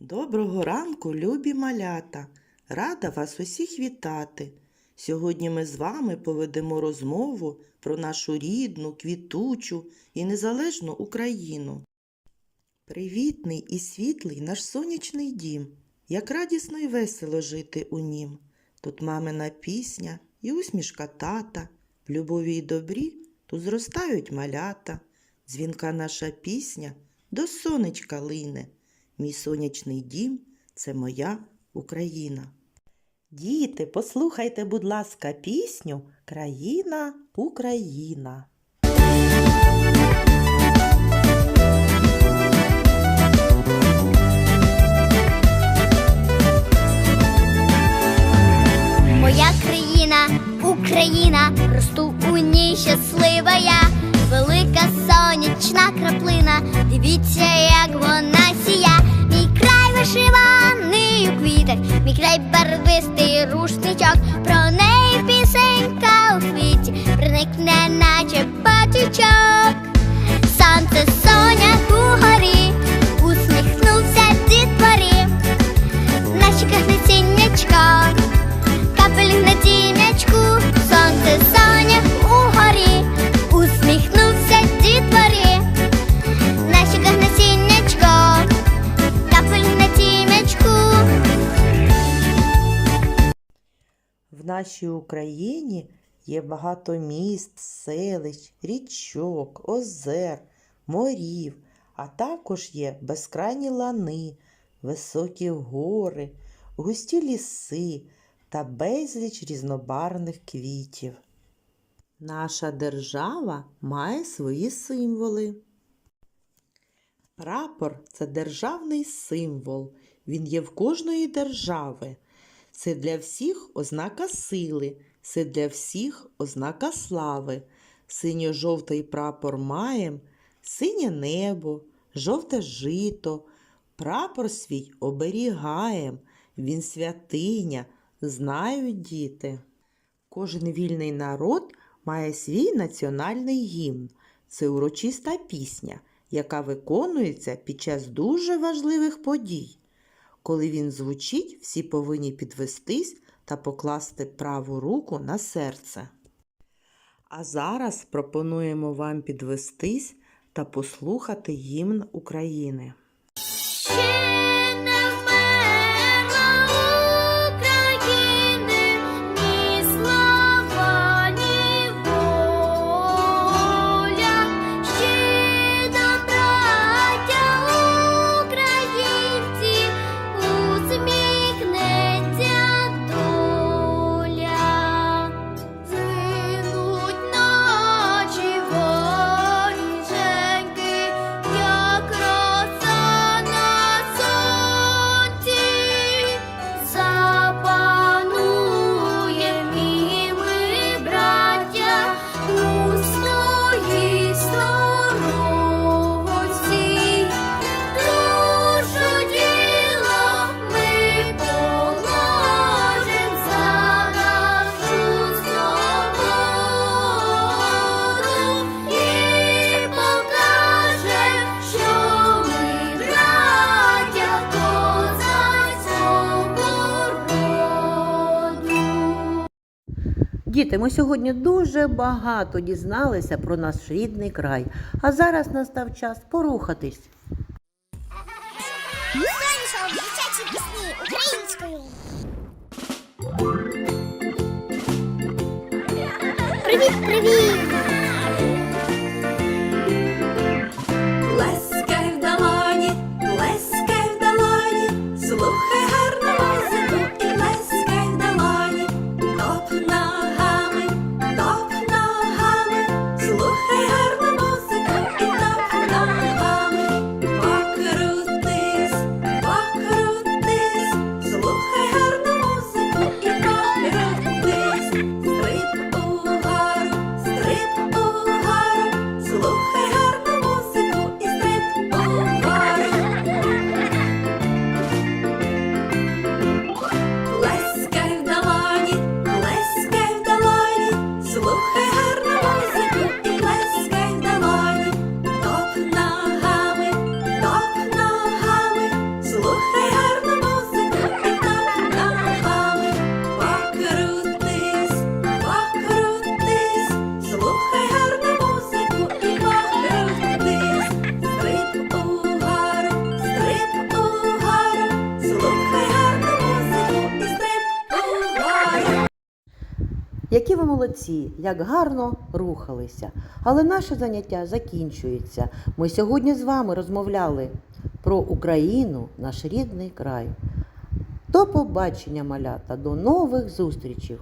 Доброго ранку, любі малята! Рада вас усіх вітати. Сьогодні ми з вами поведемо розмову про нашу рідну, квітучу і незалежну Україну. Привітний і світлий наш сонячний дім, як радісно й весело жити у нім. Тут мамина пісня і усмішка тата, в любові й добрі тут зростають малята. Дзвінка наша пісня до сонечка лине. Мій сонячний дім це моя Україна. Діти, послухайте, будь ласка, пісню Країна Україна. Моя країна, Україна, росту у ній щаслива я, велика сонячна краплина, дивіться, як вона вишиваний у квітах, мій край барвистий рушничок, про неї пісенька у світі, проникне, наче батючок. В нашій Україні є багато міст, селищ, річок, озер, морів, а також є безкрайні лани, високі гори, густі ліси та безліч різнобарвних квітів. Наша держава має свої символи. Прапор це державний символ. Він є в кожної держави. Це для всіх ознака сили, це для всіх ознака слави. Синьо-жовтий прапор маєм, синє небо, жовте жито. Прапор свій оберігаєм, він святиня, знають діти. Кожен вільний народ має свій національний гімн. Це урочиста пісня, яка виконується під час дуже важливих подій. Коли він звучить, всі повинні підвестись та покласти праву руку на серце. А зараз пропонуємо вам підвестись та послухати гімн України. Діти, ми сьогодні дуже багато дізналися про наш рідний край. А зараз настав час порухатись. Сонячно дитячі пісні українською. Привіт, привіт! Які ви молодці, як гарно рухалися. Але наше заняття закінчується. Ми сьогодні з вами розмовляли про Україну, наш рідний край. До побачення, малята, до нових зустрічей!